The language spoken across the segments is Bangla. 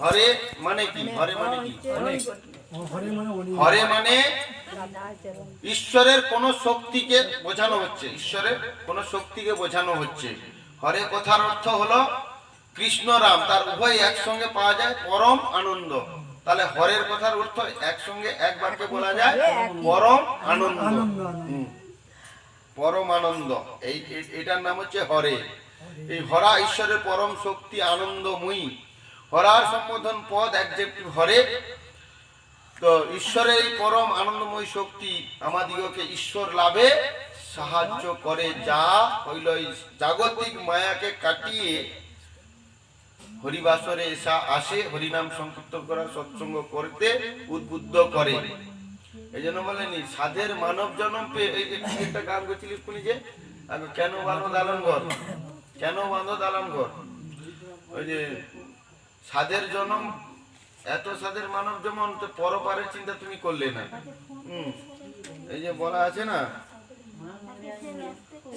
হরে মানে কি? হরে মানে কি? হরে মানে ঈশ্বরের কোন শক্তিকে বোঝানো হচ্ছে। ঈশ্বরের কোন শক্তিকে বোঝানো হচ্ছে। হরে কথার অর্থ হলো কৃষ্ণ রাম, তার উভয় একসঙ্গে পাওয়া যায় পরম আনন্দ। তাহলে হরের কথার অর্থ একসঙ্গে এক বাক্যে বলা যায় পরম আনন্দ। পরম আনন্দ। এই এটার নাম হচ্ছে হরে। এই হরা ঈশ্বরের পরম শক্তি, আনন্দময়ী। হরার সম্বোধন পদ একজেক্টিভ হরে। তো ঈশ্বরের পরম আনন্দময় শক্তি আমাদিগকে ঈশ্বর লাভে সাহায্য করে, যা হইল জাগতিক মায়াকে কাটিয়ে হরিবাসরে এসা আসে, হরিনাম সংকীর্তন করা, সৎসঙ্গ করতে উদ্বুদ্ধ করে। এই জন্য বলেনি, সাধের মানব জন্ম পেয়ে একটা গান করছিলিস শুনি যে? কেন বাঁধো দালান ঘর কেন বাঁধো দালান ঘর ওই যে সাধের জনম, এত সাধের মানব যেমন, তো পরপারের চিন্তা তুমি করলে না। এই যে বলা আছে না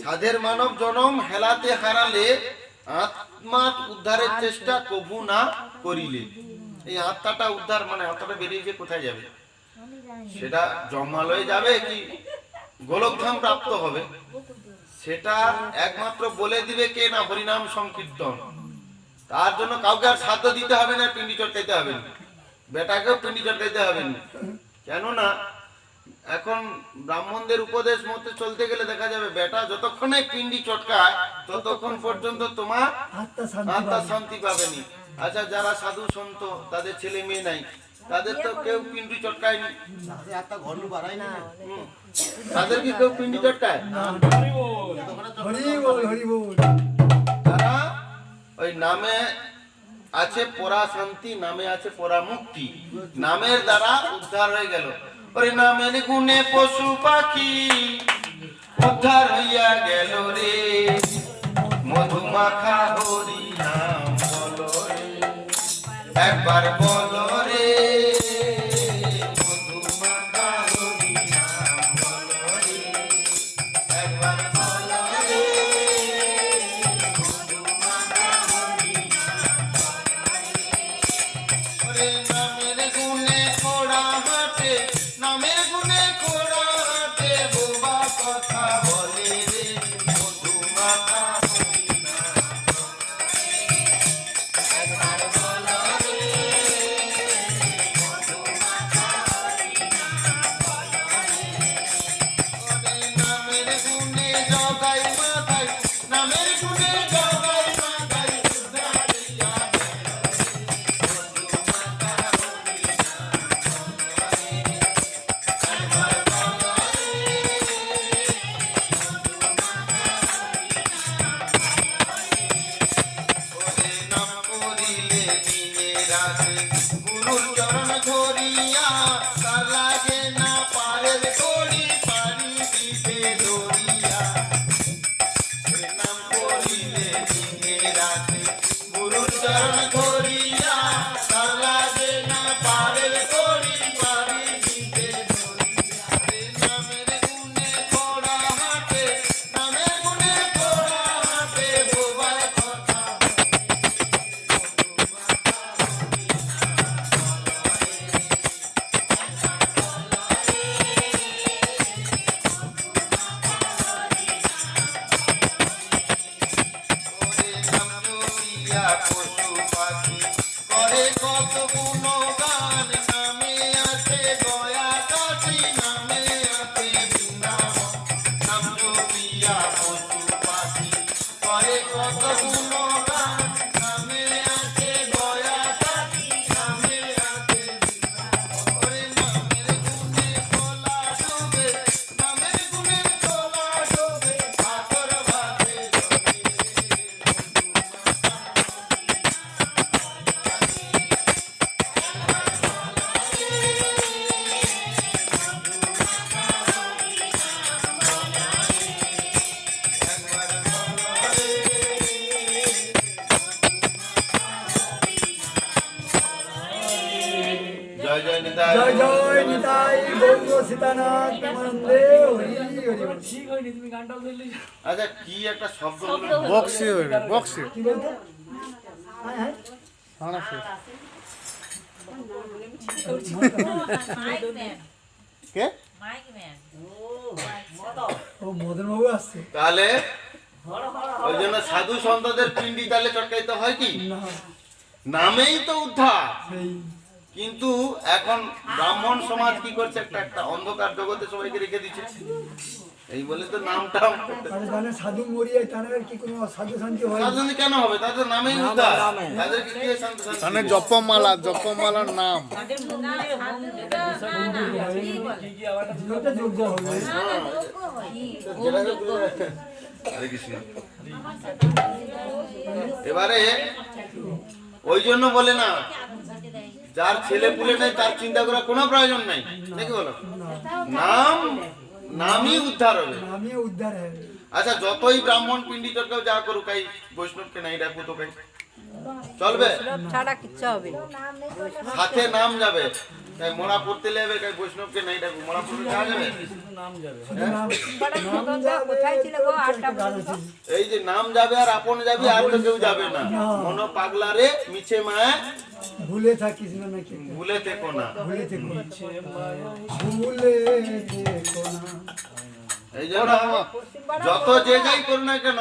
সাধের মানব জনম হেলাতে হারালে আত্মা উদ্ধারের চেষ্টা কভু না করিলে। এই আত্মাটা উদ্ধার মানে আত্মাটা বেরিয়ে যে কোথায় যাবে? সেটা জন্মালয়ে যাবে কি গোলকধাম প্রাপ্ত হবে। সেটা একমাত্র বলে দিবে কে না? হরিনাম সংকীর্তন। তার জন্য কাউকে আর সাধ্য দিতে হবে না পিন্ডি চটকাইতে হবে না। বেটাকেও পিন্ডি চটকাইতে হবে না। কেননা এখন ব্রাহ্মণদের উপদেশ মতে চলতে গেলে দেখা যাবে বেটা যতক্ষণে পিন্ডি চটকায় ততক্ষণ পর্যন্ত তোমার আত্মা শান্তি পাবেনি। আচ্ছা যারা সাধু সন্ত তাদের ছেলে মেয়ে নাই তাদের তো কেউ পিন্ডি চটকায়নি। হুম। তাদের কি কেউ পিন্ডি চটকায়? হরি বল হরি বল ওই নামে আছে পরা শান্তি নামে আছে পরা মুক্তি নামের দ্বারা উদ্ধার হয়ে গেল। ওরে নামের গুণে পশু পাখি উদ্ধার হইয়া গেল রে। মধুমাখা হরি নাম বলো একবার বলো ওরে নামের দিতে সীতানাথ প্রেমানন্দে হরি হরি ঠিক হয়নি তুমি গানটাও ধরলে আচ্ছা কি একটা শব্দ বলল? বক্সে হইবে বক্সে। কি? বলতে হ্যাঁ হ্যাঁ কে ও মদন বাবু আসছে তাহলে ওই জন্য সাধু সন্তদের পিন্ডি তাহলে চটকাইতে হয় কি? নামেই তো উদ্ধার। কিন্তু এখন ব্রাহ্মণ সমাজ কি করছে? একটা একটা অন্ধকার জগতে সবাইকে রেখে দিচ্ছে। এই বলে তো নামটা তারা সাধু মরিয়ে তাদের কি কোনো সাধু শান্তি হয়? না। সাধু কেন হবে? তাদের নামেই উদ্ধার। তাদেরকে কি শান্তি মানে দেবে? জপমালা জপমালার নাম। এবারে ওই জন্য বলে না। যার ছেলে পুলে নেই তার চিন্তা করার কোনো প্রয়োজন নাই। নাকি বলো? নাম নামই উদ্ধার হবে। উদ্ধার হবে। আচ্ছা যতই ব্রাহ্মণ পিণ্ডি চটকাও যা করুক বৈষ্ণবকে নাই ডাকবো তো কাই চলবে? ছাড়া কিচ্ছু হবে সাথে নাম যাবে। তাই মোড়া পড়তে লেবে তাই বৈষ্ণবকে নাই মোড়া পড়তে যাওয়া যাবে? আছে। এই যে নাম যাবে আর আপন যাবে আর তো কেউ যাবে না। মন পাগলারে মিছে মায়া। ভুলে থাকিস না নাকি? ভুলে থেকো না। ভুলে থেকো ভুলে থেকো না। এই জন্য যত যে যাই করো না কেন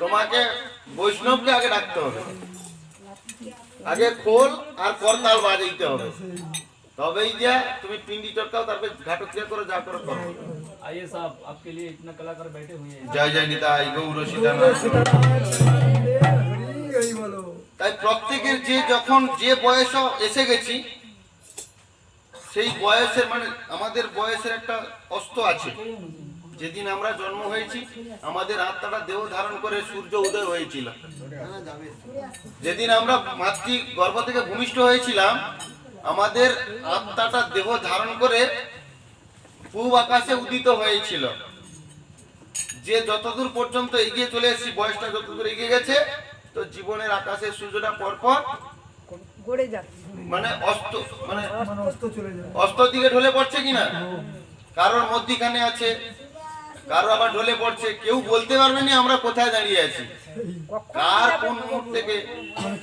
তোমাকে বৈষ্ণবকে আগে ডাকতে হবে আগে খোল আর করতাল বাজাইতে হবে তবেই যে তুমি পিন্ডি চটকাও তারপরে ঘাটক্রিয়া করো যা করো করো आइए साहब आपके लिए इतना कलाकार बैठे हुए हैं জয় জয় নিতাই গৌর সীতানাথ হরি হরি বলো তাই প্রত্যেকের যে যখন যে বয়স এসে গেছি সেই বয়সের মানে আমাদের বয়সের একটা অস্ত আছে যেদিন আমরা জন্ম হয়েছি আমাদের আত্মাটা দেহ ধারণ করে সূর্য উদয় হয়েছিল। যেদিন আমরা মাতৃ গর্ভ থেকে ভূমিষ্ঠ হয়েছিলাম আমাদের আত্মাটা দেহ ধারণ করে পূব আকাশে উদিত হয়েছিল। যে যতদূর পর্যন্ত এগিয়ে চলে এসেছি বয়সটা যতদূর এগিয়ে গেছে তো জীবনের আকাশে সূর্যটা পরপর গড়ে যাচ্ছে। মানে অস্ত মানে মানে অস্ত চলে যাবে অস্ত দিকে ঢলে পড়ছে কিনা? কারোর মধ্যিখানে আছে কারও আবার ঢলে পড়ছে কেউ বলতে পারবে না আমরা কোথায় দাঁড়িয়ে আছি। কার কোন মুখ থেকে?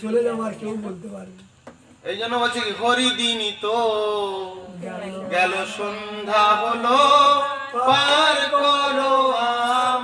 চলে যাব আর কেউ বলতে পারবে এই জন্য বলছি কি হরিদিনই তো গেল। সন্ধ্যা হলো পার করো আমারে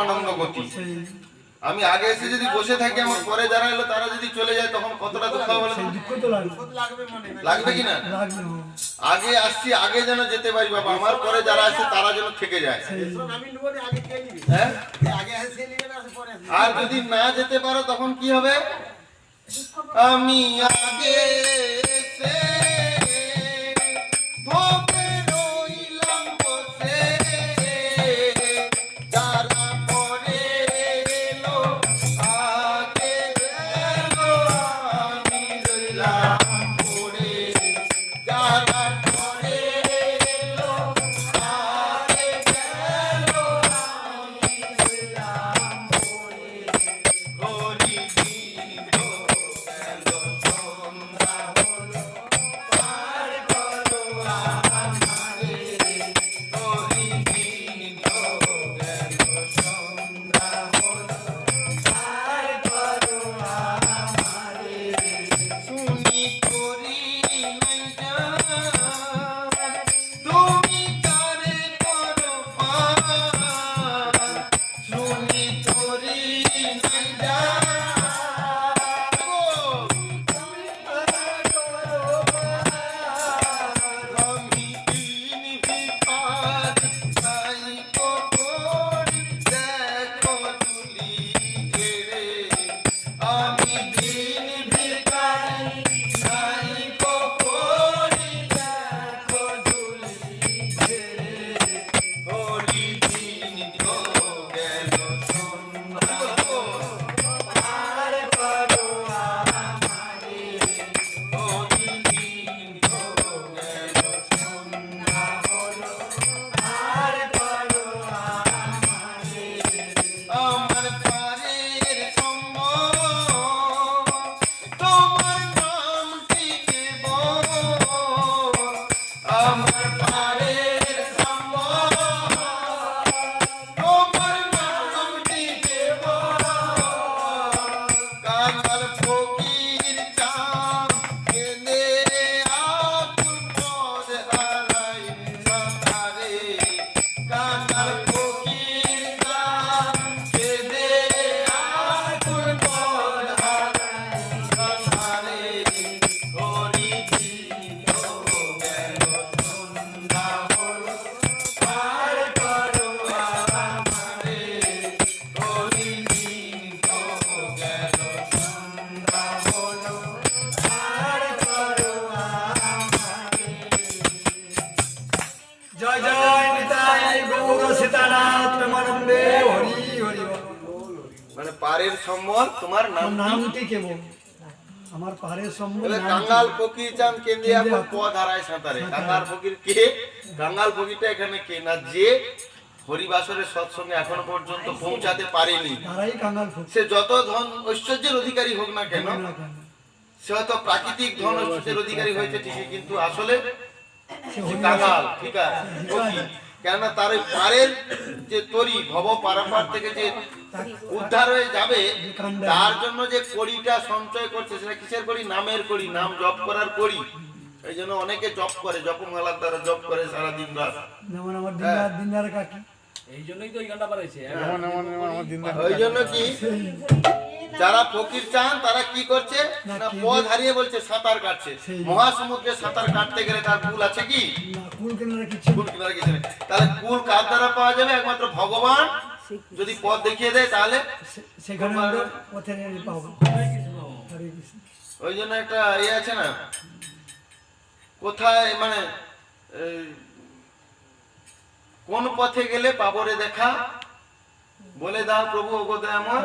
আনন্দ গতি আমি আগে এসে যদি বসে থাকি আমার পরে যারা এলো তারা যদি চলে যায় তখন কতটা দুঃখ হবে বলো তো? দুঃখ তো লাগবে। লাগবে কি না? আগে আসছি আগে যেন যেতে পারি বাবা। আমার পরে যারা আছে তারা যেন থেকে যায়। হ্যাঁ? আর যদি না যেতে পারো তখন কি হবে? আমি আগে সীতানাথ প্রেমানন্দে হরি হরি। মানে পারের সম্বল তোমার নাম নামটি কেবল? আমার পাহাড়ের সম্বল কাঙ্গাল ফকির চান কেন্দ্রে এখন কেন্দ্রে হারায় সাঁতারে? কাঙ্গাল ফকির কে? কাঙ্গাল ফকিরটা এখানে কে না? যে হরিবাসরের সৎসঙ্গে এখনও পর্যন্ত পৌঁছাতে পারেনি। সে যত ধন ঐশ্বর্যের অধিকারী হোক না কেন সে হয়তো প্রাকৃতিক ধন ঐশ্বর্যের অধিকারী হয়েছে ঠিকই কিন্তু আসলে কাঙ্গাল ঠিক আছে। কেননা তার ওই পারের যে তরি ভব পারাপার থেকে যে উদ্ধার হয়ে যাবে তার জন্য যে কড়িটা সঞ্চয় করছে সেটা কিসের করি নামের করি নাম জপ করার করি এই জন্য অনেকে জপ করে জপমালার দ্বারা জপ করে সারা দিন রাত। যেমন আমার দিনদার দিনদার কাকি। এই জন্যই তো এই গানটা বাড়াইছে এমন এমন আমার দিন ওই জন্য কি? যারা ফকির চান তারা কি করছে? না পথ হারিয়ে বলছে সাঁতার কাটছে। মহাসমুদ্রে সাঁতার কাটতে গেলে তার কুল আছে কি? কুল কেনারা কিছু নেই তাহলে কুল কার দ্বারা পাওয়া যাবে? একমাত্র ভগবান? যদি পথ দেখিয়ে দেয় তাহলে আমরা ওই জন্য একটা ইয়ে আছে না? কোথায় মানে কোন পথে গেলে পাবরে দেখা? বলে দাও প্রভু অগদয়াময়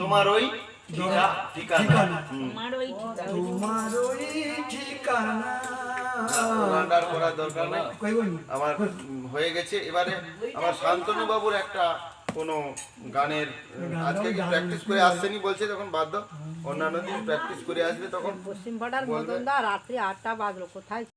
তোমার ওই ঠিকানা ঠিকানা। আমার তোমার ওই ঠিকানা। গানটার করার দরকার নেই আমার হয়ে গেছে। এবারে আমার শান্তনু বাবুর একটা কোন গানের আজকে কি প্র্যাকটিস করে আসছেনি বলছে তখন বাধ্য? অন্যান্য দিন প্র্যাকটিস করে আসবে তখন পশ্চিম পাড়ার বলবে। মদনদা রাত্রি আটটা বাজলো। কোথায়